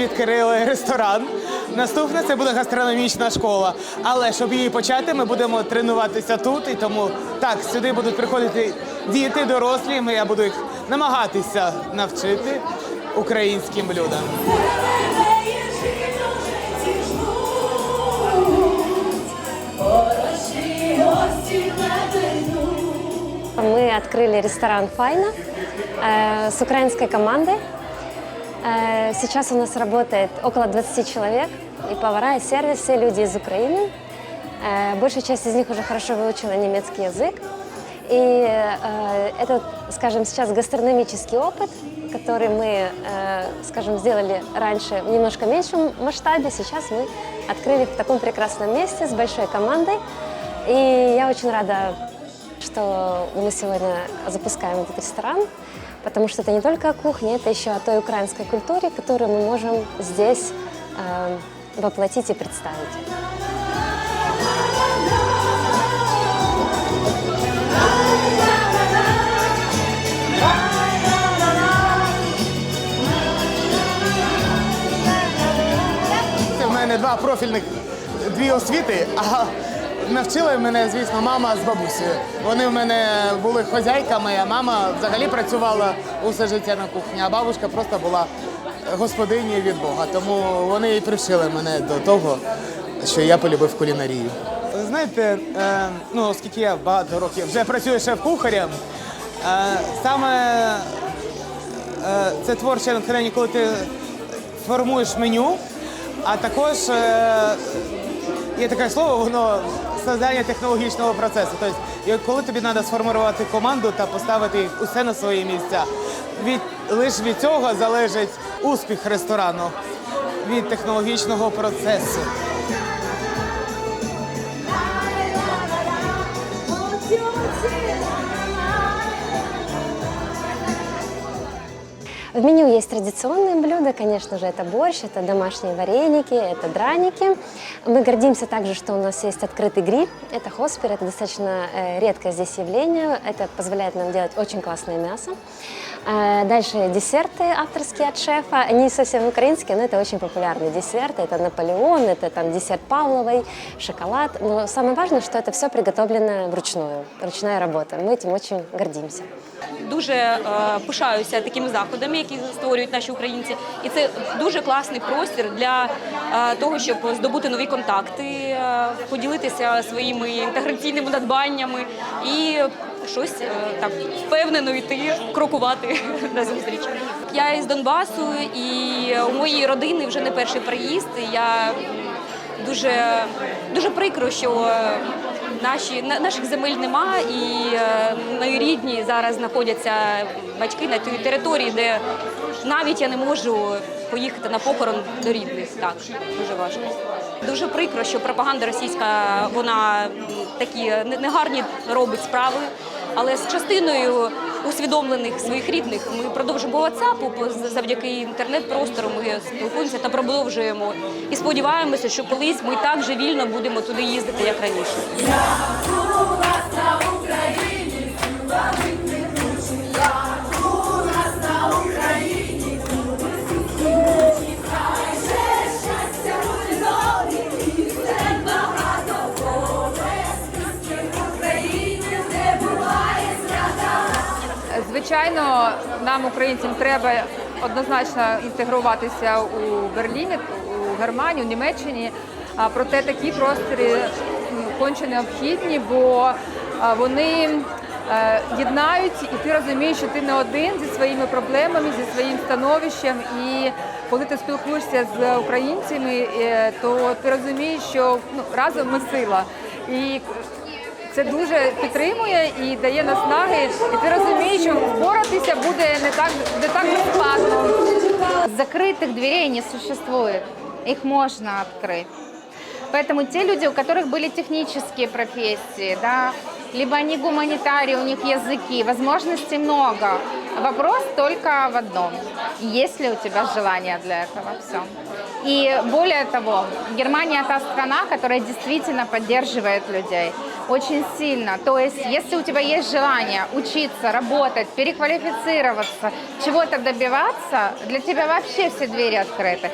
відкрили ресторан. Наступне це буде гастрономічна школа. Але щоб її почати, ми будемо тренуватися тут. І тому так, сюди будуть приходити діти, дорослі. Ми я буду їх намагатися навчити українським блюдам. Мы открыли ресторан «Файна» э, с украинской командой. Э, сейчас у нас работает около 20 человек, и повара, и сервис, все люди из Украины. Э, большая часть из них уже хорошо выучила немецкий язык. И э, это, скажем, сейчас гастрономический опыт, который мы, э, скажем, сделали раньше в немножко меньшем масштабе. Сейчас мы открыли в таком прекрасном месте с большой командой. И я очень рада что мы сегодня запускаем этот ресторан, потому что это не только о кухне, это еще о той украинской культуре, которую мы можем здесь э, воплотить и представить. Це в мене два профільних дві освіти, а навчили мене, звісно, мама з бабусею. Вони в мене були хозяйками, а мама взагалі працювала усе життя на кухні, а бабушка просто була господинею від Бога. Тому вони і привчили мене до того, що я полюбив кулінарію. Знаєте, е, ну оскільки я багато років вже працюю шеф-кухарем, е, саме е, це творче натхнення, коли ти формуєш меню, а також є таке слово, воно создання технологічного процесу. Тобто, коли тобі треба сформувати команду та поставити усе на свої місця. Від лише від цього залежить успіх ресторану від технологічного процесу. В меню есть традиционные блюда, конечно же, это борщ, это домашние вареники, это драники. Мы гордимся также, что у нас есть открытый гриль, это хоспер, это достаточно э, редкое здесь явление, это позволяет нам делать очень классное мясо. Э, Дальше десерты авторские от шефа, они совсем украинские, но это очень популярные десерты, это Наполеон, это там десерт Павловой, шоколад, но самое важное, что это все приготовлено вручную, ручная работа, мы этим очень гордимся. Дуже е, пишаюся такими заходами, які створюють наші українці, і це дуже класний простір для е, того, щоб здобути нові контакти, е, поділитися своїми інтеграційними надбаннями і щось е, так впевнено йти, крокувати на зустріч. Я із Донбасу, і у моєї родини вже не перший приїзд. Я дуже дуже прикро, що наші на- наших земель нема, і е, мої рідні зараз знаходяться батьки на тій території, де навіть я не можу поїхати на похорон до рідних. Так дуже важко. Дуже прикро, що пропаганда російська вона такі не- негарні робить справи. Але з частиною усвідомлених своїх рідних ми продовжуємо WhatsApp, завдяки інтернет-простору ми спілкуємося та продовжуємо. І сподіваємося, що колись ми так же вільно будемо туди їздити, як раніше. Звичайно, нам, українцям, треба однозначно інтегруватися у Берліні, у Германії, у Німеччині. Проте такі простори конче необхідні, бо вони е, єднають, і ти розумієш, що ти не один зі своїми проблемами, зі своїм становищем. І коли ти спілкуєшся з українцями, е, то ти розумієш, що ну, разом ми сила. І це дуже підтримує і дає наснаги. І ти розумієш, що впоратися буде не так не так складно. Закрытых дверей не существует. Их можно открыть. Поэтому те люди, у которых были технические профессии, да, либо они гуманитарии, у них языки, возможностей много. Вопрос только в одном. Есть ли у тебя желание для этого? Все. И более того, Германия та страна, которая действительно поддерживает людей очень сильно. То есть, если у тебя есть желание учиться, работать, переквалифицироваться, чего-то добиваться, для тебя вообще все двери открыты.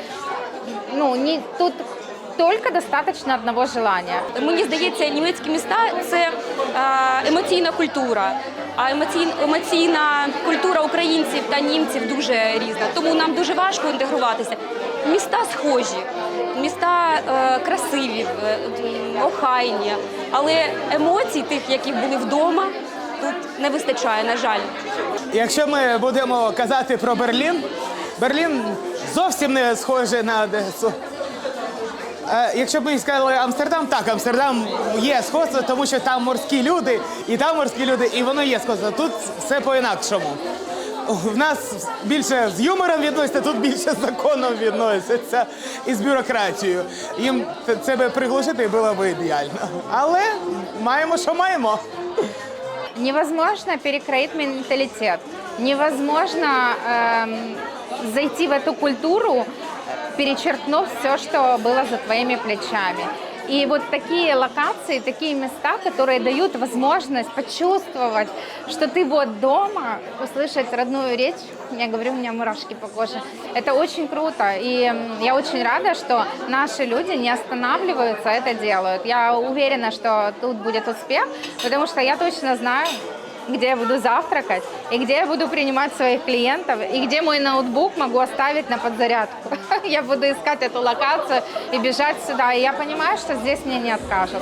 Ну, не, тут только достаточно одного желания. Мені здається, німецькі міста це е, емоційна культура. А емоційна, культура українців та німців дуже різна. Тому нам дуже важко інтегруватися. Міста схожі, міста е, красиві, е, охайні, але емоцій, тих, які були вдома, тут не вистачає, на жаль. Якщо ми будемо казати про Берлін, Берлін зовсім не схожий на Одесу. Е, Якщо б ми сказали Амстердам, так, Амстердам є сходство, тому що там морські люди, і там морські люди, і воно є сходство. Тут все по-інакшому. В нас більше з юмором відносяться, тут більше з законом відносяться і з бюрократією. Їм це би приглушити було б ідеально. Але маємо, що маємо. Невозможно перекроить менталитет. Невозможно эм, зайти в эту культуру, перечеркнув все, что было за твоими плечами. И вот такие локации, такие места, которые дают возможность почувствовать, что ты вот дома, услышать родную речь, я говорю, у меня мурашки по коже. Это очень круто. И м, я очень рада, что наши люди не останавливаются, а это делают. Я уверена, что тут будет успех, потому что я точно знаю, где я буду завтракать, и где я буду принимать своих клиентов, и где мой ноутбук могу оставить на подзарядку. Я буду искать эту локацию и бежать сюда. И я понимаю, что здесь мне не откажут.